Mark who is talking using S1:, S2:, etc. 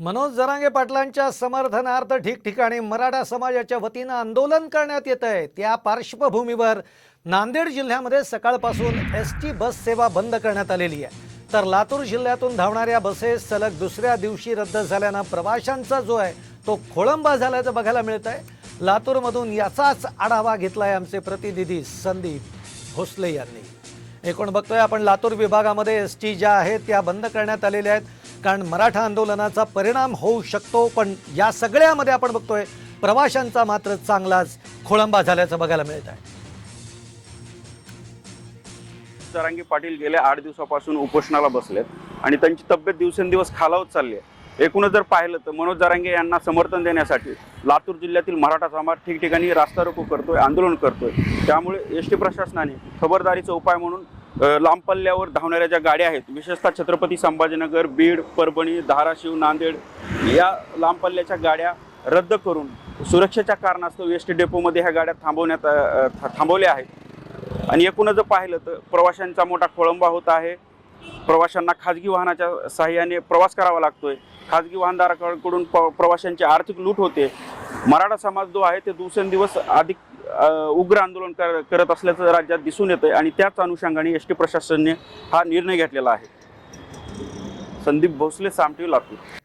S1: मनोज जरांगे पाटलांच्या समर्थनार्थ ठिकठिकाणी मराठा समाजाच्या वतीनं आंदोलन करण्यात येत आहे. त्या पार्श्वभूमीवर नांदेड जिल्ह्यामध्ये सकाळपासून एस टी बस सेवा बंद करण्यात आलेली आहे. तर लातूर जिल्ह्यातून धावणाऱ्या बसेस सलग दुसऱ्या दिवशी रद्द झाल्यानं प्रवाशांचा जो आहे तो खोळंबा झाल्याचं बघायला मिळत आहे. लातूरमधून याचाच आढावा घेतलाय आमचे प्रतिनिधी संदीप भोसले यांनी. एकूण बघतोय आपण लातूर विभागामध्ये एस टी ज्या आहेत त्या बंद करण्यात आलेल्या आहेत. कारण मराठा आंदोलनाचा परिणाम होऊ शकतो पण या सगळ्यामध्ये आपण बघतोय प्रवाशांचा मात्र चांगलाच खोळंबा झाल्याचं बघायला मिळत आहे.
S2: जरांगी पाटील गेल्या आठ दिवसापासून उपोषणाला बसलेत आणि त्यांची तब्येत दिवसेंदिवस खालावत चालली आहे. एकूणच जर पाहिलं तर मनोज जारांगे यांना समर्थन देण्यासाठी लातूर जिल्ह्यातील मराठा समाज ठिकठिकाणी रास्ता रोको करतोय आंदोलन करतोय. त्यामुळे एस टी प्रशासनाने खबरदारीचा उपाय म्हणून लांब पल्ल्यावर धावणाऱ्या ज्या गाड्या आहेत विशेषतः छत्रपती संभाजीनगर बीड परभणी धाराशिव नांदेड या लांब पल्ल्याच्या गाड्या रद्द करून सुरक्षेच्या कारणास्तव एस टी डेपोमध्ये ह्या गाड्या थांबवण्यात थांबवल्या आहेत. आणि एकूणच जर पाहिलं तर प्रवाशांचा मोठा खोळंबा होत आहे. प्रवाशांना खाजगी वाहनाच्या सहाय्याने प्रवास करावा लागतोय. खाजगी वाहनधारकांकडून प प्रवाशांची आर्थिक लूट होते. मराठा समाज जो आहे ते दिवसेंदिवस अधिक उग्र आंदोलन कर करत असल्याचं राज्यात दिसून येतं आणि त्याच अनुषंगाने एस टी प्रशासनाने हा निर्णय घेतलेला आहे. संदीप भोसले सामटी लातूर.